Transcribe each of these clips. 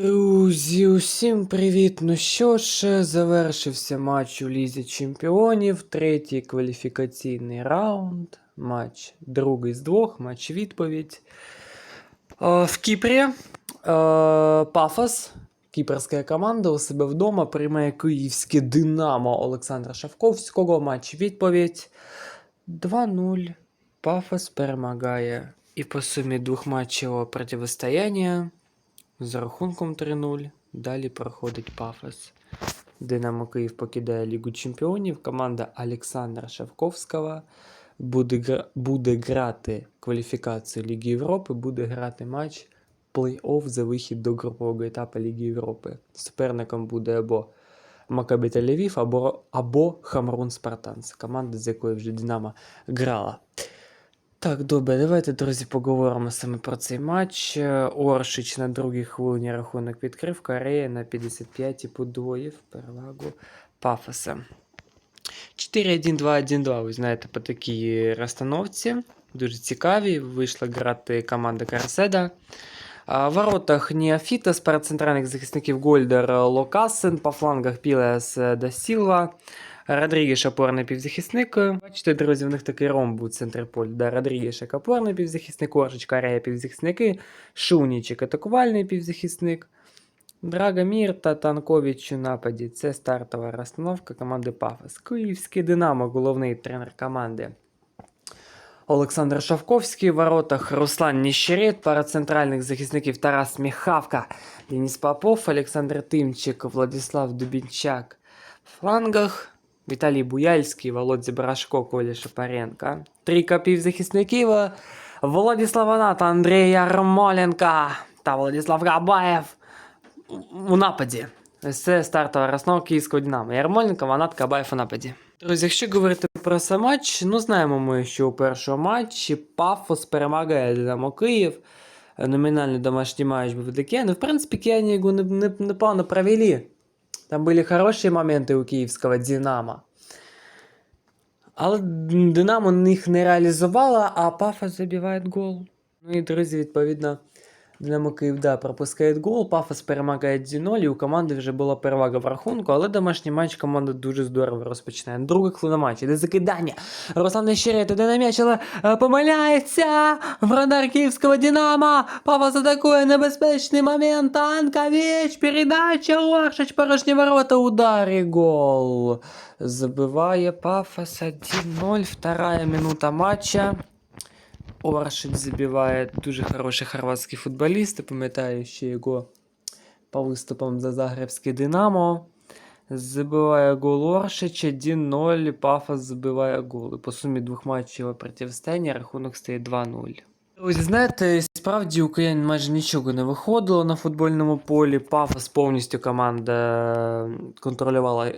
Друзі, усім привіт! Ну що ж, завершився матч у Лізі Чемпіонів, третій кваліфікаційний раунд, матч другий з двох, матч відповідь. Е, В Кіпрі е, Пафос, кіпрська команда у себе вдома приймає київське Динамо Олександра Шавковського. Матч відповідь 2-0. Пафос перемагає. І по сумі двохматчевого протистояння з рахунком 3-0. Далі проходить Пафос. Динамо Київ покидає Лігу Чемпіонів. Команда Олександра Шавковського буде, буде грати кваліфікацію Ліги Європи, буде грати матч плей-офф за вихід до групового етапу Ліги Європи. Суперником буде або Макабі Тель-Авів, або, або Хамрун Спартан. Це команда, з якою вже Динамо грала. Так, добре, давайте, друзі, поговоримо саме про цей матч. Е, Оршич на другій хвилині рахунок відкрив, Корея на 55-й подвоїв перевагу Пафоса. 4-1-2-1-2, ви знаєте, по такій розстановці. Дуже цікаві. Вийшла грати команда Карседа. В воротах Неофіта з центральних захисників Гольдер Локасен, по флангах Пілес да Сілва. Родрігеш опорний півзахисник. Бачите, друзі, в них такий ромб у центрі поля. Да, Родрігеш як опорний півзахисник, Оршич, Карея півзахисники, Шунічик атакувальний півзахисник. Драгомір та Танкович у нападі. Це стартова розстановка команди Пафос. Київський Динамо, головний тренер команди. Олександр Шавковський в воротах, Руслан Ніщерет, пара центральних захисників Тарас Міхавка, Денис Попов, Олександр Тимчик, Владислав Дубінчак. В флангах Віталій Буяльський, Володя Брашко, Коля Шапаренко. Трійка півзахисників Владислав Анат, Андрій Ярмоленко та Владислав Габаєв у нападі. Ось Це стартова розновка київського Динамо. Ярмоленко, Ванат, Кабаєв у нападі. Друзі, якщо говорити про сам матч, ну знаємо ми, що у першому матчі Пафос перемагає Динамо Київ. Номінальний домашній матч був таке. Ну, в принципі, кияні його не, не, непогано провели. Там були хороші моменти у київського Динамо. Але Динамо їх не реалізувала, а Пафос забиває гол. Ну і, друзі, відповідно, Динамо Київ да, пропускає гол, Пафос перемагає 1-0, і у команди вже була перевага в рахунку, але домашній матч команда дуже здорово розпочинає. Друга хвилина матчу, іде закидання. Руслан Щерет іде на м'яч, але е, помиляється. Вратар київського Динамо. Пафос атакує небезпечний момент. Анкович, передача, Оршич, порожні ворота, удар і гол. Забиває Пафос 1-0, вторая минута матча. Оршич забиває дуже хороший хорватський футболіст. Я пам'ятаю ще його по виступам за Загребське Динамо. Забиває гол Оршич 1-0. Пафос забиває гол. І по сумі двох матчів протистояння рахунок стає 2-0. Друзі, знаєте, справді у майже нічого не виходило на футбольному полі. Пафос повністю команда контролювала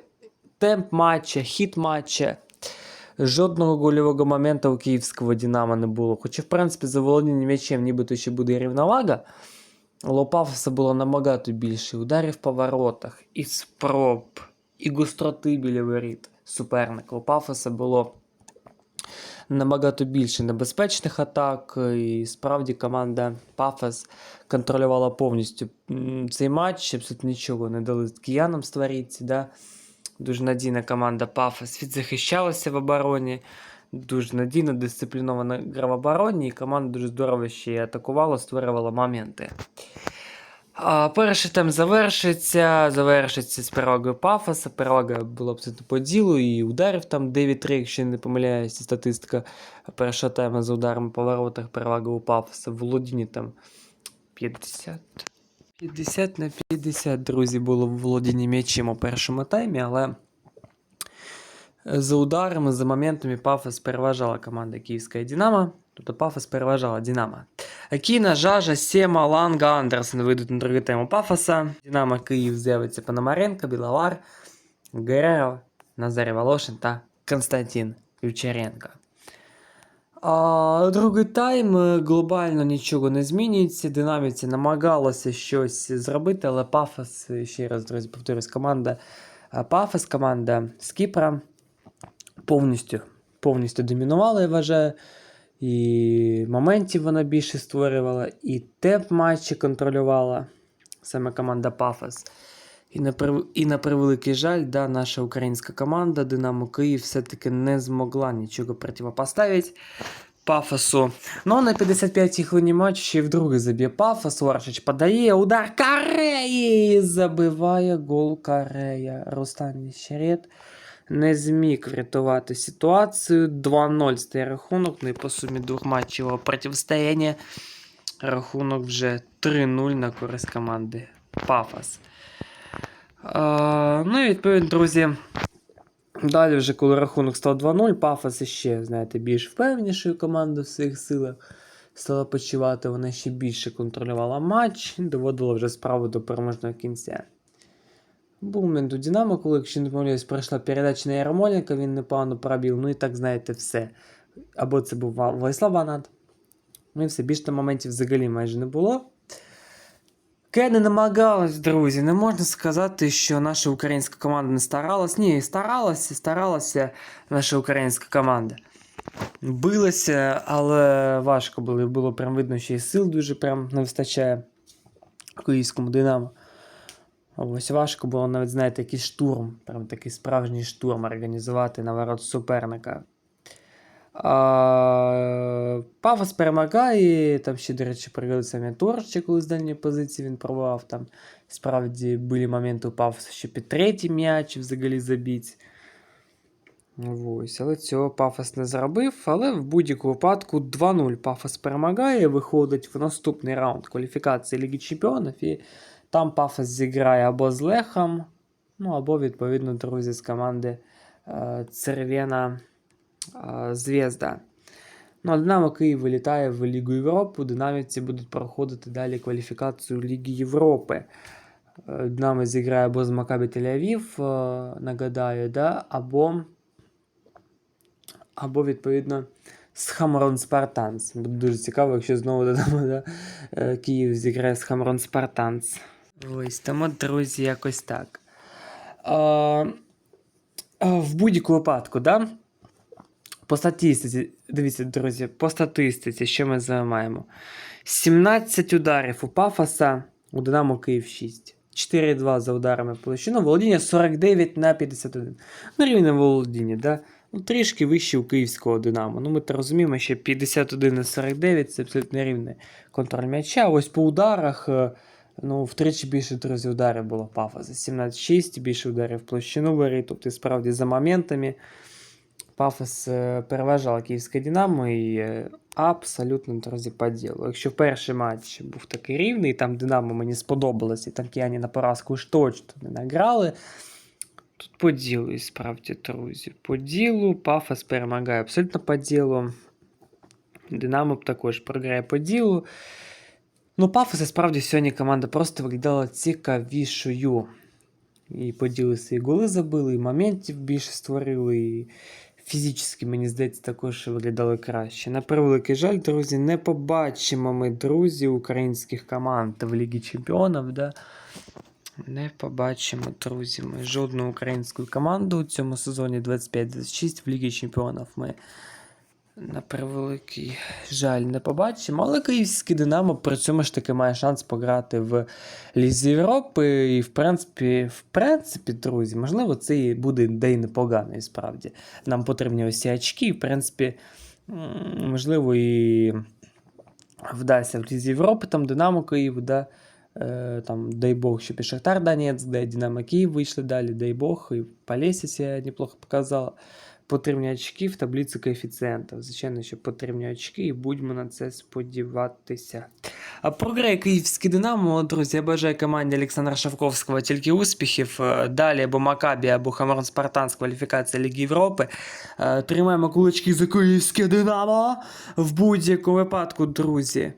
темп матча, хід матча. Жодного гольового моменту у київського Динамо не було. Хоча, в принципі, за володіння м'ячем нібито ще буде рівновага. Пафоса було набагато більше ударів по воротах, і спроб, і гостроти біля воріт суперника. У Пафоса було набагато більше небезпечних атак. І справді команда Пафос контролювала повністю цей матч. Абсолютно нічого не дали киянам створити. Да? Дуже надійна команда Пафос відзахищалася в обороні. Дуже надійно, дисциплінована гра в обороні, і команда дуже здорово ще й атакувала, створювала моменти. А, перший тайм завершиться. Завершиться з перевагою Пафоса. Перевага була абсолютно по ділу, і ударів там 9-3, якщо не помиляюся, статистика першого тайму за ударами по воротах, перевага у Пафоса. Володіні там 50. 50 на 50, друзі, було в володінні м'ячем у першому таймі, але за ударами, за моментами Пафос переважала команда Київська Динамо. Тобто Пафос переважала Динамо. Кіна, Жажа, Сема, Ланга, Андерсен вийдуть на другу тему Пафоса. Динамо Київ з'явиться Пономаренко, Біловар, Гереро, Назарій Волошин та Константин Ючеренко. А другий тайм е, глобально нічого не змінюється. Динаміці намагалося щось зробити, але Пафос, ще раз, друзі, повторюсь, команда е, Пафос, команда з Кіпра повністю, повністю домінувала, я вважаю. І моментів вона більше створювала, і темп матчі контролювала. саме команда Пафос. І на, і на превеликий жаль, да, наша українська команда Динамо Київ все-таки не змогла нічого противопоставити Пафосу. Ну, на 55-й хвилині матчу ще й вдруге заб'є Пафос. Варшич подає, удар Кареї! Забиває гол Карея. Рустан Нещерет не зміг врятувати ситуацію. 2-0 стає рахунок. Ну і по сумі двох матчів протистояння рахунок вже 3-0 на користь команди Пафос. А, ну і відповідно, друзі. Далі, вже коли рахунок став 2-0, Пафос ще, знаєте, більш впевнішою командою в своїх силах стала почувати. Вона ще більше контролювала матч доводила вже справу до переможного кінця. Був момент у Динамо, коли, якщо не помиляюсь, пройшла передача на Ярмоленка, він непогано пробіл. Ну і так, знаєте, все. Або це був Ва- Владислав Ванат. Ну і все, більше там моментів взагалі майже не було. Ке не намагалась, друзі. Не можна сказати, що наша українська команда не старалась. Ні, старалася, старалася наша українська команда. Билася, але важко було. Було прям видно, що і сил дуже прям не вистачає київському Динамо. Ось важко було навіть, знаєте, якийсь штурм, прям такий справжній штурм організувати на ворот суперника. А, Пафос перемагає. Там ще, до речі, пригодиться М'яторчик, коли з дальньої позиції він пробував. Там справді були моменти у Пафоса, що під третій м'яч взагалі забіть. Ось, але цього Пафос не зробив. Але в будь-якому випадку 2-0 Пафос перемагає, виходить в наступний раунд кваліфікації Ліги Чемпіонів. І там Пафос зіграє або з Лехом, ну або, відповідно, друзі, з команди е, Цервена Звезда. Ну, а Динамо Київ вилітає в Лігу Європи. Динамівці будуть проходити далі кваліфікацію Ліги Європи. Е, Динамо зіграє або з Макабі Тель-Авів, е, нагадаю, да? або, або відповідно з Хамрон Спартанс. Буде дуже цікаво, якщо знову додамо, да? е, Київ зіграє з Хамрон Спартанс. Ось тому, друзі, якось так. А, в будь-якому випадку, да? По статистиці, дивіться, друзі, по статистиці, що ми займаємо? 17 ударів у Пафоса, у Динамо Київ 6. 4-2 за ударами площину. Володіння 49 на 51. Ну, рівне володіння, да? Ну, трішки вище у київського Динамо. Ну, ми то розуміємо, що 51 на 49 це абсолютно рівний контроль м'яча. Ось по ударах. е, Ну, втричі більше друзі ударів було Пафоса. 17-6, більше ударів площину бери. Тобто, справді, за моментами Пафос е, переважала київське Динамо і е, абсолютно, друзі, по ділу. Якщо перший матч був такий рівний, там Динамо мені сподобалось, і там кияні на поразку ж точно не награли. Тут по ділу, і справді, друзі. По ділу Пафос перемагає абсолютно по ділу. Динамо також програє по ділу. Ну, Пафос, і справді, сьогодні команда просто виглядала цікавішою. І по ділу свої голи забили, і моментів більше створили, і фізично, мені здається, також виглядали краще. На превеликий жаль, друзі, не побачимо ми, друзі, українських команд в Лігі Чемпіонів. Да? Не побачимо, друзі, ми жодну українську команду у цьому сезоні 25-26 в Лігі Чемпіонів ми на превеликий жаль не побачимо. Але київський Динамо при цьому ж таки має шанс пограти в Лізі Європи. І, в принципі, в принципі, друзі, можливо, це і буде де й непогано, і справді. Нам потрібні ось очки. В принципі, можливо, і вдасться в Лізі Європи, там Динамо Київ, да. Е, Там, дай Бог, і Шахтар Донецьк, да Динамо Київ вийшли далі, дай Бог, і Полісся себе неплохо показала. Потрібні очки в таблиці коефіцієнтів. Звичайно, що потрібні очки, і будьмо на це сподіватися. А програє київський Динамо, друзі, я бажаю команді Олександра Шавковського тільки успіхів. Е, Далі або Макабі, або Хамарон Спартан з кваліфікації Ліги Європи. Е, Тримаємо кулачки за київське Динамо в будь-якому випадку, друзі.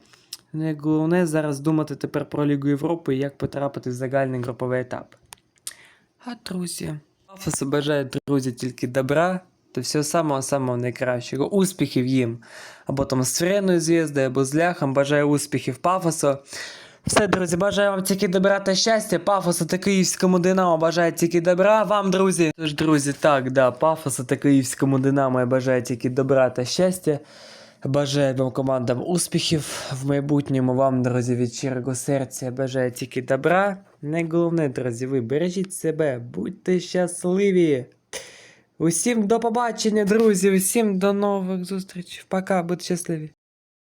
Найголовне зараз думати тепер про Лігу Європи і як потрапити в загальний груповий етап. А друзі, Пафосу бажаю, друзі, тільки добра та всього самого-самого найкращого. Успіхів їм. Або там з Френою зв'язкою, або з ляхом. Бажаю успіхів Пафосу. Все, друзі, бажаю вам тільки добра та щастя. Пафосу та київському Динамо бажаю тільки добра вам, друзі. Тож, друзі, так, да, Пафосу та київському Динамо я бажаю тільки добра та щастя. Бажаю вам командам успіхів в майбутньому. Вам, друзі, від щирого серця бажаю тільки добра. Найголовне, друзі, ви бережіть себе, будьте щасливі. Усім до побачення, друзі. Усім до нових зустрічей. Пока, будьте щасливі.